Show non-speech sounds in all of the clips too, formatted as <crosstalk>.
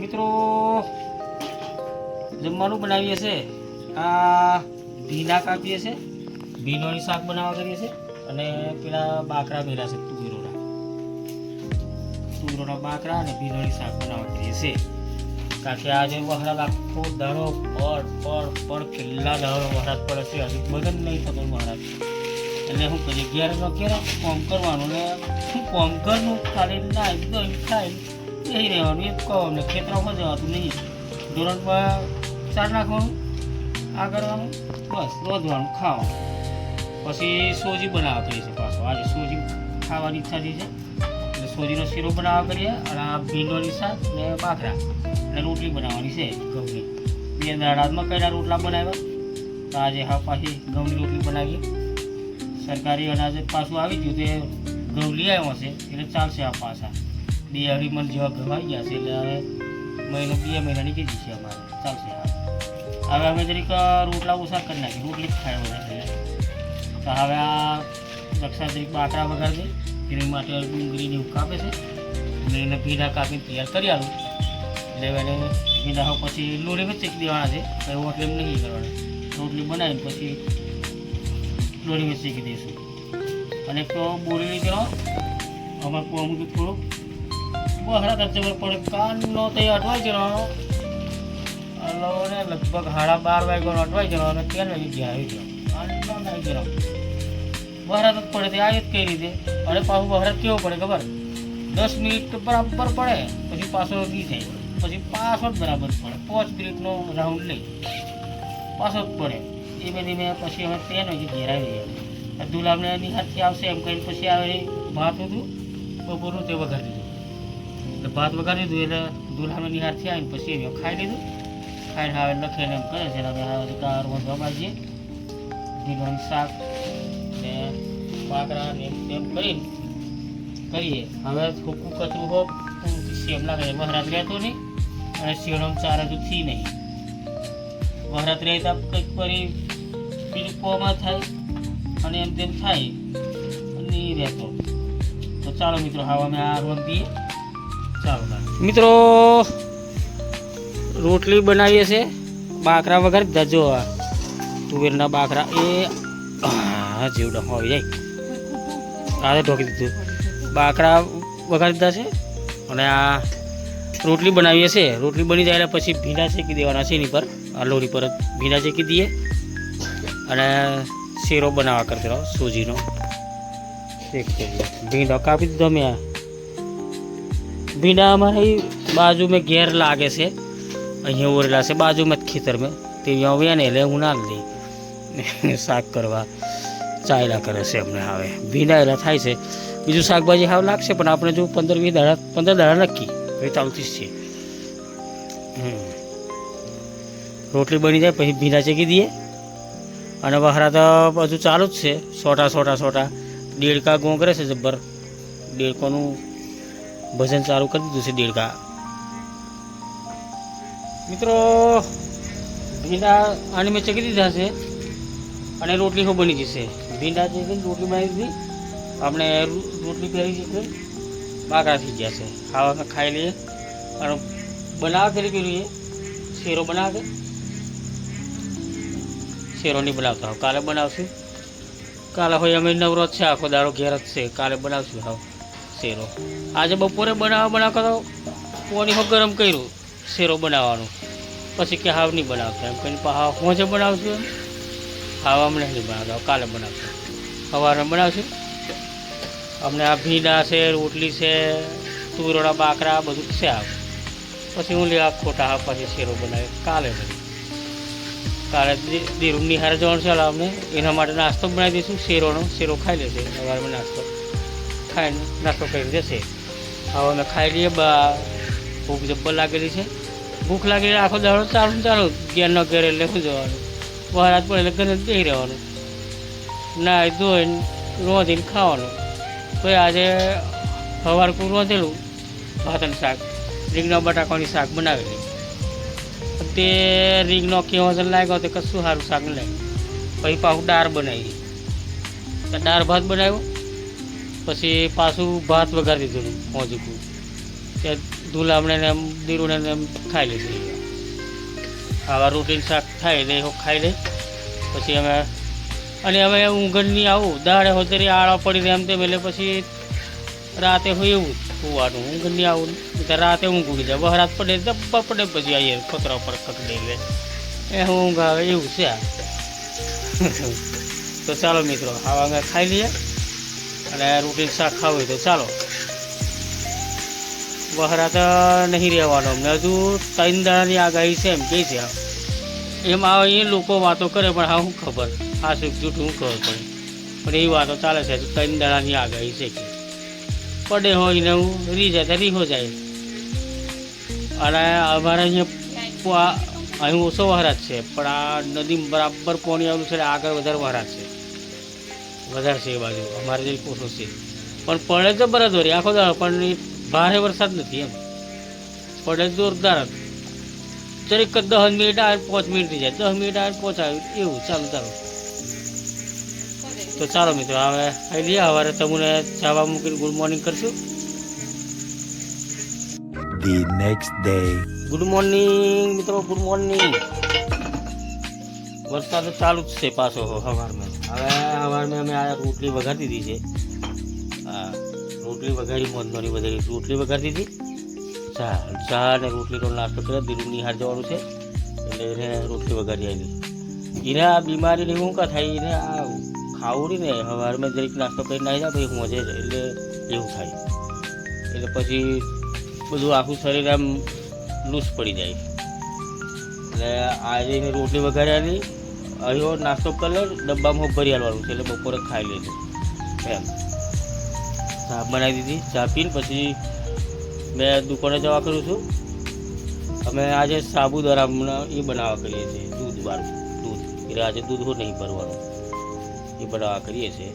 મિત્રો, જમવાનું બનાવીએ છે. આ ભીના કાપીએ છે. ભીનોની શાક બનાવવા કરીએ છે. અને પેલા બાકરા મેળા છે, તુવેરોના. તુવેરોના બાકરા અને ભીનોની શાક બનાવવા કરીએ છે. કારણ કે આજે વહરાદ આખો દાડો પડ પડ પડ કેટલા દાડો વહરાદ પડે છે. હજી બગન નહીં થતો વહરાદ એટલે શું કરીએ અગિયાર ઘેર કોમ કરવાનું. ને શું કોમ કરવું ખાલી ના, એકદમ ખાઈ જઈ રહેવાનું એક કહો અમને ખેતરમાં જવાતું નહીં. ધોરણ ચાર નાખવાનું આ કરવાનું, બસ રોધવાનું ખાવાનું. પછી સોજી બનાવવા કરીએ છીએ પાછો. આજે સોજી ખાવાની ઈચ્છા થઈ છે. એટલે સોજીનો શીરો બનાવવા કરીએ અને આ ભીંડોની શાક ને બાખરા અને રોટલી બનાવવાની છે ઘઉંની બે દાડા કયા રોટલા બનાવ્યા. તો આજે હા પાછી ઘઉંની રોટલી બનાવીએ. સરકારી અનાજ પાછું આવી ગયું તે ઘઉં લઈ આવ્યો હશે એટલે ચાલશે આ પાછા. બે મણ જેવા ઘઉં ગયા છે એટલે મહિનો, બે મહિના નીકળી જશે અમારે. ચાલશે હવે અમે જરીક રોટલા ઓછા કરી નાખીએ. રોટલી જ ખાય વધારે તો હવે આ રક્ષા જરીક બાકરા વગાડી દે એની માટે ડુંગળી ને એવું કાપે છે. એટલે એને ભીડા કાપીને તૈયાર કરી આવું એટલે એને પીડા પછી લોહી વચ્ચે દેવાના છે. કંઈ એટલે એમ નહીં કરવાના. રોટલી બનાવીને પછી લોહી શીખી દઈશું અને તો બોરી કરો અમારે અમુક થોડુંક. બહરા જવું પડે. કાનનો તે અટવાઈ જવાનો હલો ને લગભગ સાડા બાર વાગ્યાનો અટવાઈ જવાનો અને ત્યાં વાગે ગયા, આવી ગયો. કાનનો આવી ગયો. પડે, તે આવી જ કઈ રીતે? અને પાછું બહરાત કેવો પડે, ખબર? દસ મિનિટ બરાબર પડે, પછી પાછો દી થાય. પછી પાછો જ બરાબર પડે. પાંચ મિનિટનો રાઉન્ડ લઈ. પાછો જ પડે. ધીમે ધીમે પછી અમે ત્યાં વાગે ઘેર આવી ગયા. એની હાથથી આવશે એમ કહીને પછી આવે ભાત હતું, બપોરનું તે વઘારી દીધું. એટલે ભાત વગાડી દીધું એટલે દુલ્હાનો નિહાર થયા આવીને પછી એમ ખાઈ લીધું. ખાઈને હવે લખીને એમ કરે છે હવે હવે કાર વધવા બાજીએ ઢીલોનું શાક ને પાકરા ને એમ કરીને કરીએ. હવે સૂકું કચરું હો સેમ લાગે વહરાત રહેતો નહીં અને શેણમ ચાર હજુ થઈ નહીં. મહારાજ રહેતા કંઈક ફરી બીજું કોમાં થાય અને એમ તેમ થાય. નહીં રહેતો. તો ચાલો મિત્રો, હવે અમે આ રોંધીએ મિત્રો, રોટલી બનાવીએ છે. બાકરા વગર જજો તુવેરના બાકરા એ હા જીવડા હોવી જાય. આજે ઢોકી દીધું. બાકરા વઘારી દીધા છે. અને આ રોટલી બનાવીએ છે. રોટલી બની જાય પછી ભીંડા શેકી દેવાના છે એની પર. આ લોરી પર ભીંડા શેકી દઈએ. અને શીરો બનાવવા કરતો સૂજીનો. ભીંડા કાપી દીધો મેં. આ એ બાજુ મેં ઘેર લાગે છે. અહીંયા ઓરેલા છે, બાજુમાં જ ખેતરમાં. તે અહીંયા વ્યા ને એટલે હું ના લઈ શાક કરવા ચાયલા કરે છે અમને હવે. ભીંડાયેલા થાય છે. બીજું શાકભાજી હાવ લાગશે, પણ આપણે જો પંદર વીસ દાડા, પંદર દાડા નક્કી. એ ચાલતી જ છે. રોટલી બની જાય, પછી ભીડા ચેકી દઈએ. અને વહરા તો બધું ચાલુ જ છે. સોટા સોટા સોટા. દેડકા ગોંગરે છે જબ્બર. દેડકોનું ભજન ચાલુ કરી દીધું છે દેડકા. મિત્રો, ભીંડા આની મેં ચકી દીધા છે અને રોટલી હો બની જશે. ભીંડા જે રોટલી બનાવી દીધી. આપણે રોટલી પહેરી છે બાકરા થઈ ગયા છે. ખાવા ખાઈ લઈએ. અને બનાવ કરી કર્યું એ શેરો બનાવે શેરો નહીં બનાવતા. કાલે બનાવશું. કાલે હોય અમે નવરો છે, આખો દાડો ઘેર જ છે. કાલે બનાવશું હવે. શેરો. આજે બપોરે બનાવવા બનાવતા તો પોની હો ગરમ કર્યું, શેરો બનાવવાનું. પછી કે હાવ નહીં બનાવતા, એમ કહીને હાવ હોજે બનાવશું એમ. હાવ અમને નહીં બનાવતા કાલે બનાવશું. સવારે બનાવશું? અમને આ ભીંડા છે, રોટલી છે તુરોડા બાકરા બધું છે આવ પછી હું લેવા ખોટા હા પછી શેરો બનાવે કાલે કાલે દીરું હારે જવાનું છે અમને. એના માટે નાસ્તો બનાવી દઈશું, શેરોનો, શેરો ખાઈ લેશે સવારમાં નાસ્તો. ખાઈને નાસ્તો કરી જશે. હવે અમે ખાઈ લઈએ, બા, ભૂખ જબ્બર લાગેલી છે. ભૂખ લાગેલી આખો દાડો ચાલુ ચાલુ, ઘેર ન ઘેર એટલે શું જવાનું? વરાત પડે એટલે ઘરે જઈ રહેવાનું. નાહી ધોઈને રોંધીને ખાવાનું. તો આજે સવાર કું રોંધેલું ભાતન શાક. રીંગણા બટાકાની શાક બનાવેલી. તે રીંગનો કેવો જ લાગ્યો તે કશું સારું શાક નહીં. પછી પાછું દાળ બનાવી. દાળ ભાત બનાવ્યો? પછી પાછું ભાત વઘારી દીધું મોજુકું. કે ધૂલામણે ને એમ, દીરુને એમ ખાઈ લીધું. આવા રોટીન શાક થાય ને ખાઈ લઈ પછી અમે, અને અમે ઊંઘની આવું, દાડે હોતરી આળા પડીને એમ તેમ એટલે પછી રાતે હોય એવું જ ઊંઘની આવું ત્યારે રાતે ઊંઘ ઉગી જાય. બહરાત પડે જબ્બર પડે, પછી આવીએ ખોતરા પર ખકડી લે. એ ઊંઘ આવે એવું છે <laughs> તો ચાલો મિત્રો, આવા ખાઈ લઈએ. અને રોટી શાક ખાવું હોય તો ચાલો. વહરાત નહીં રહેવાનો. અમને હજુ ત્રણ દાડાની આગાહી છે એમ કહે છે. એમાં એ લોકો વાતો કરે, પણ હા શું ખબર. આ શું, જૂઠ શું ખબર પડે. પણ એ વાતો ચાલે છે, હજુ ત્રણ આગાહી છે કે. પડે હોય ને હું રી જાય તો રીહો જાય. અને અમારે અહીંયા અહીં ઓછો વહરાજ છે, પણ આ નદી બરાબર પોણી આવેલું છે આગળ વધારે વહરાજ છે. વધારે છે એ બાજુ. અમારે જે પોસો છે. પણ પડે તો બરાબર આખો દાડો. પણ ભારે વરસાદ નથી એમ. પડે જોરદાર જ. જરીક દસ મિનિટ આવે પાંચ મિનિટ થઈ જાય. દસ મિનિટ આવે પાંચ આવે. એવું ચાલુ ચાલુ. તો ચાલો મિત્રો હવે આવી લઈએ. સવારે તમને જવા મૂકીને ગુડ મોર્નિંગ કરશું. The next day. Good morning મિત્રો. Good morning. વરસાદ ચાલુ જ છે પાછો સવારમાં હવે સવારમાં અમે આ રોટલી વઘારી દીધી છે હા, રોટલી વઘારી, મોંધોની બધી રોટલી વઘારી દીધી ચા ચા અને રોટલીનો નાસ્તો કર્યો. દીનું નિહાર જવાનું છે. એટલે એને રોટલી વઘારી આવી એને આ બીમારીને શું કાં થાય, એને આ ખાવું ને સવારમાં જરીક નાસ્તો કરી નાખી જાય પછી મોજે જ એટલે એવું થાય. એટલે પછી બધું આખું શરીર આમ લૂઝ પડી જાય. એટલે આજે રોટલી વઘારેલી અહીંયો નાસ્તો કરી ડબ્બામાં ભરી આલવાનું છે, એટલે બપોરે ખાઈ લેજો. એમ. ચા બનાવી દીધી, ચા પીને પછી મેં દુકાને જવા કરું છું અમે આજે સાબુદાણા એ બનાવવા કરીએ છીએ, દૂધ વાળું દૂધ. એટલે આજે દૂધ હોય નહીં ભરવાનું. એ બનાવવા કરીએ છીએ.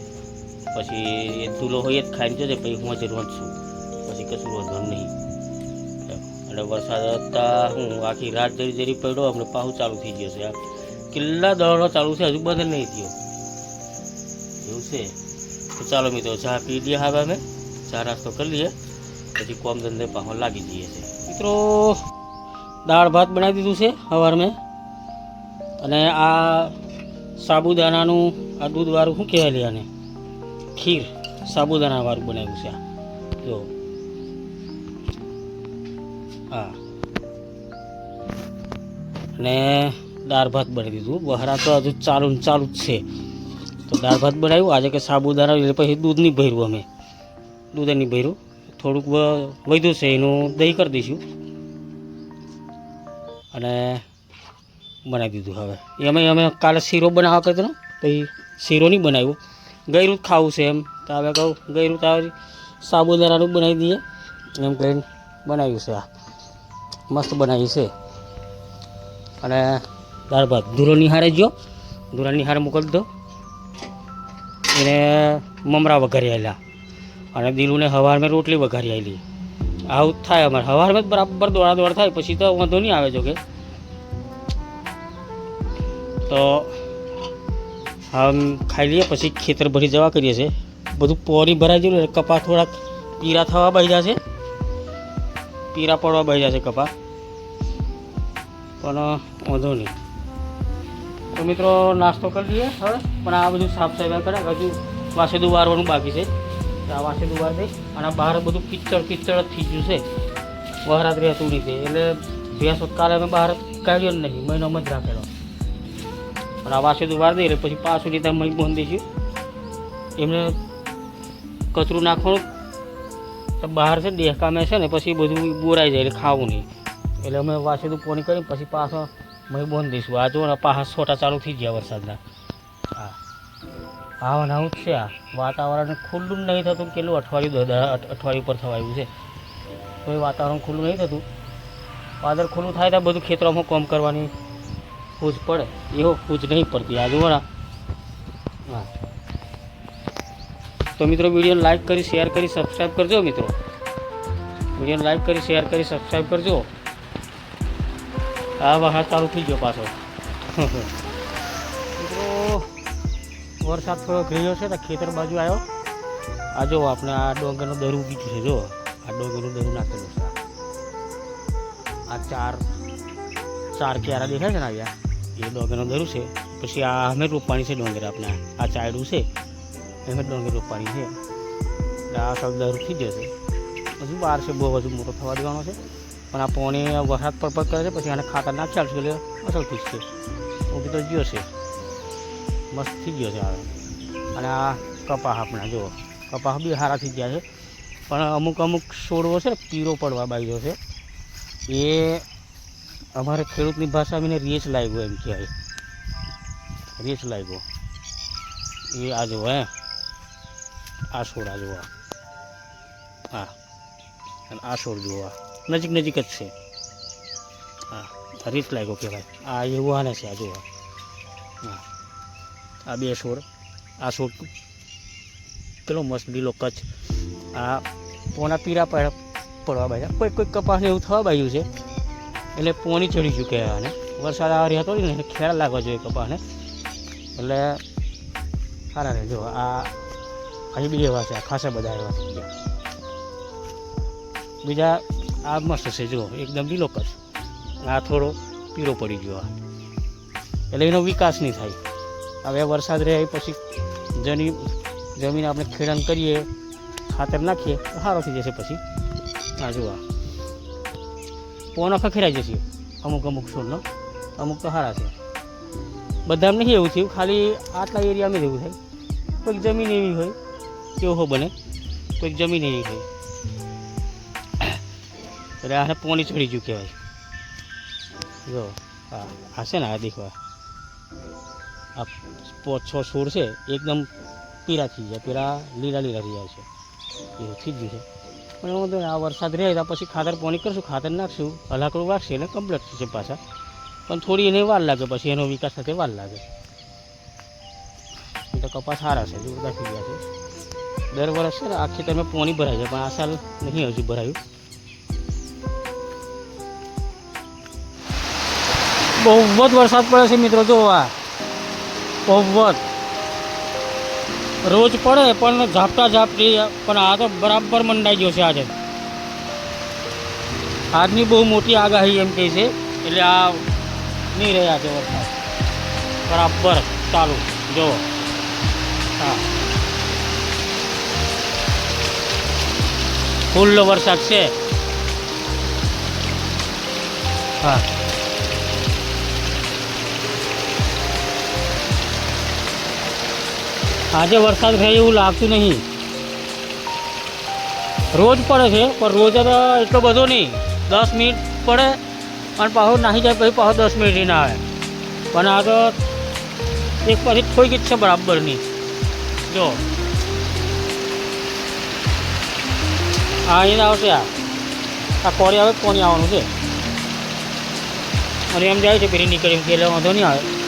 પછી એ ચૂલો હોય જ ખાઈને જશે પછી હું આજે રોંધશું પછી કશું રોંધવાનું નહીં. અને વરસાદ હતા, હું આખી રાત જરી જરી પડ્યો, અમને પાહું ચાલુ થઈ ગયો છે કેટલા દોડો ચાલુ છે, હજુ બંધ નહીં થયો. એવું છે. તો ચાલો મિત્રો, ચા પી લઈએ હવે અમે. ચા નાસ્તો કરી લઈએ. પછી કોમ ધંધે પાહો લાગી જઈએ છે મિત્રો, દાળ ભાત બનાવી દીધું છે સવાર મેં. અને આ સાબુદાણાનું, આ દૂધવાળું શું કહેવાય આને? ખીર સાબુદાણાવાળું બનાવ્યું છે આ. જો. હા. અને દાળ ભાત બનાવી દીધું. બહારા તો હજુ ચાલુ ચાલું જ છે. તો દાળ ભાત બનાવ્યું. આજે કે સાબુદાણા એટલે પછી દૂધ નહીં ભર્યું અમે. દૂધ નહીં ભર્યું. થોડુંક વધ્યું છે. એનું દહીં કરી દઈશું. અને બનાવી દીધું હવે. એમાં અમે કાલે શીરો બનાવવા કરતો પછી શીરો નહીં બનાવ્યો. ગયરું જ ખાવું છે એમ. તો હવે કહું, ગયરું તો સાબુદાણાનું બનાવી દઈએ. એમ કહીને બનાવ્યું છે આ. મસ્ત બનાવ્યું છે. અને ભાત ધૂરો નિહારે જો ધૂરા નિહારે મોકલી દો. એને મમરા વઘારી આવેલા અને દિલુને હવારમાં રોટલી વઘારી આવેલી આવું થાય અમારે. હવારમાં બરાબર દોડા દોડ થાય. પછી તો વાંધો નહીં આવે જો કે તો આમ ખાઈ લઈએ, પછી ખેતર ભરી જવા કરીએ છીએ. બધું પોરી ભરાઈ ગયું કપા થોડાક પીરા થવા બહી જશે પીરા પડવા બહી જશે કપા. પણ વાંધો નહીં. તો મિત્રો નાસ્તો કરી લઈએ, હવે. પણ આ બધું સાફ સફાઈ કરે, હજુ વાસેદું વારવાનું બાકી છે. આ વાસેદું વાર દઈ અને બહાર બધું કિચડ કિચડ થઈ ગયું છે. વહરાત રહેતું તે એટલે ભેંસો કાલે અમે બહાર કાઢ્યો નહીં મહિનોમાં જ રાખેલો. પણ આ વાસેદું વાર દઈએ એટલે પછી પાછું રીતે મહી બંધ દઈશું એમને કચરું નાખવાનું. તો બહાર છે દેહકામે છે ને, પછી બધું બોરાઈ જાય, એટલે ખાવું નહીં. એટલે અમે વાસેદું પોણી કરી પછી પાછો મહી બંધ દઈશું. આ જો ને પાછા છોટા ચાલુ થઈ ગયા વરસાદના. હા હા ને આવું જ છે આ. વાતાવરણ ખુલ્લું નહીં થતું કેટલું અઠવાડિયું અઠવાડિયું પર થવાયું છે. તો એ વાતાવરણ ખુલ્લું નહીં થતું. વાદળ ખુલ્લું થાય તો બધું ખેતરોમાં કામ કરવાની ફૂજ પડે. એવો ફૂજ નહીં પડતી. આ જુઓ હા. તો મિત્રો, વીડિયો લાઈક કરી, શેર કરી, સબસ્ક્રાઈબ કરજો મિત્રો. વીડિયો લાઈક કરી, શેર કરી, સબસ્ક્રાઈબ કરજો. આ વહાણ ચાલુ થઈ ગયો પાછો. મિત્રો, વરસાદ થોડો ગયો છે તો ખેતર બાજુ આવ્યો આ જો આપણે આ ડોંગરનો દરું બીજું છે, જો. આ ડોંગરનું દરું નાખેલું છે. આ ચાર ચાર ક્યારા દેખાય છે ને અહીંયા? એ ડોંગરનો દરું છે. પછી આ અમે રોપવાની છે ડોંગર આપણે. આ ચાયડું છે. એમ ડોંગર રોપવાની છે. આ સબ દરું થઈ જશે પછી બહાર છે, બહુ હજુ મોટો થવા દેવાનો છે. પણ આ પોણી વરસાદ પર કરે છે, પછી આને ખાતર નાખ્યા છે એટલે અસર થઈ છે. ઓકે તો ગયો છે. મસ્ત થઈ ગયો છે હવે અને આ કપાસ આપણા, જુઓ. કપાસ બી સારા થઈ ગયા છે. પણ અમુક અમુક છોડવો છે પીરો પડવા બાજ્યો છે. એ અમારે ખેડૂતની ભાષામાં એને રેચ લાગ્યો એમ કહેવાય. રેચ લાગ્યો એ આ જુઓ, હે. આ છોડ આ જુઓ હા. અને આ છોડ જુઓ નજીક નજીક જ છે. હા રીત લાગ્યો કહેવાય. આ એવું આને છે, આ જુઓ. હા. આ બે છોડ આ છોડ પેલો મસ્ત લીલો કચ્છ. આ પોના પીરા પડ- પડવા બાજ્યા કોઈ કોઈ કપાસને એવું થવા બાજ્યું છે. એટલે પોણી ચડી ચૂકે આને. વરસાદ આવી હતો ને ખેડા લાગવા જોઈએ કપાસને. એટલે સારા રહે. જો આ અહીં બી એવા છે ખાસા બધા એવા થઈ ગયા. બીજા આ મસ્ત છે જો એકદમ લીલો કર આ થોડો પીળો પડી ગયો આ. એટલે એનો વિકાસ નહીં થાય. હવે વરસાદ રહે પછી જની, જમીન આપણે ખેડાણ કરીએ, ખાતર નાખીએ તો સારો થઈ જશે પછી. આ જુઓ પોનો ખખેરાઈ જશે. અમુક અમુક છોડનો. અમુક તો સારા છે. બધામાં નહીં એવું થયું. ખાલી આટલા એરિયામાં જ એવું થાય. કોઈક જમીન એવી હોય, કેવું બને. કોઈક જમીન એવી હોય. એટલે આને પોણી ચડી ગયું કહેવાય. જો હા આ છે ને આ દેખવા આ પાંચ છ છોડ છે, એકદમ પીળા થઈ જાય પીરા લીલા લીલા થઈ જાય છે. એવું થઈ ગયું છે. પણ વાંધો આ વરસાદ રહે તો પછી ખાતર પોણી કરશું, ખાતર નાખશું હલાકડું વાગશે એટલે કમ્પ્લીટ થશે પાછા. પણ થોડી એને વાર લાગે, પછી એનો વિકાસ સાથે વાર લાગે. તો કપાસ સારા છે, જોરદાર થઈ ગયા છે. દર વર્ષ પોણી ખેતરમાં પાણી ભરાય છે, પણ આ સાલ નહીં હજુ ભરાયું. બહુ જ વરસાદ પડે છે મિત્રો, જો આ બહુ જ રોજ પડે પણ ઝાપટા ઝાપટી, પણ આ તો બરાબર મંડાઈ ગયો છે આજે. આજની બહુ મોટી આગાહી એમ કહે છે, એટલે આ નહીં રહ્યા છે વરસાદ. બરાબર, ચાલુ, જુઓ. હા. ફૂલ વરસાદ છે. હા. આજે વરસાદ થાય એવું લાગતું નહીં. રોજ પડે છે, પણ રોજ એટલો બધો નહીં. દસ મિનિટ પડે અને પાછો નાહી જાય પછી પાછો દસ મિનિટ ના આવે. પણ આ તો એક પછી થોડીક જ છે બરાબરની. જો. હા અહીં આવશે આ. આ કોરી આવે કોની આવવાનું છે. અને એમ જાય છે, પેલી નીકળી એટલે વાંધો નહીં આવે.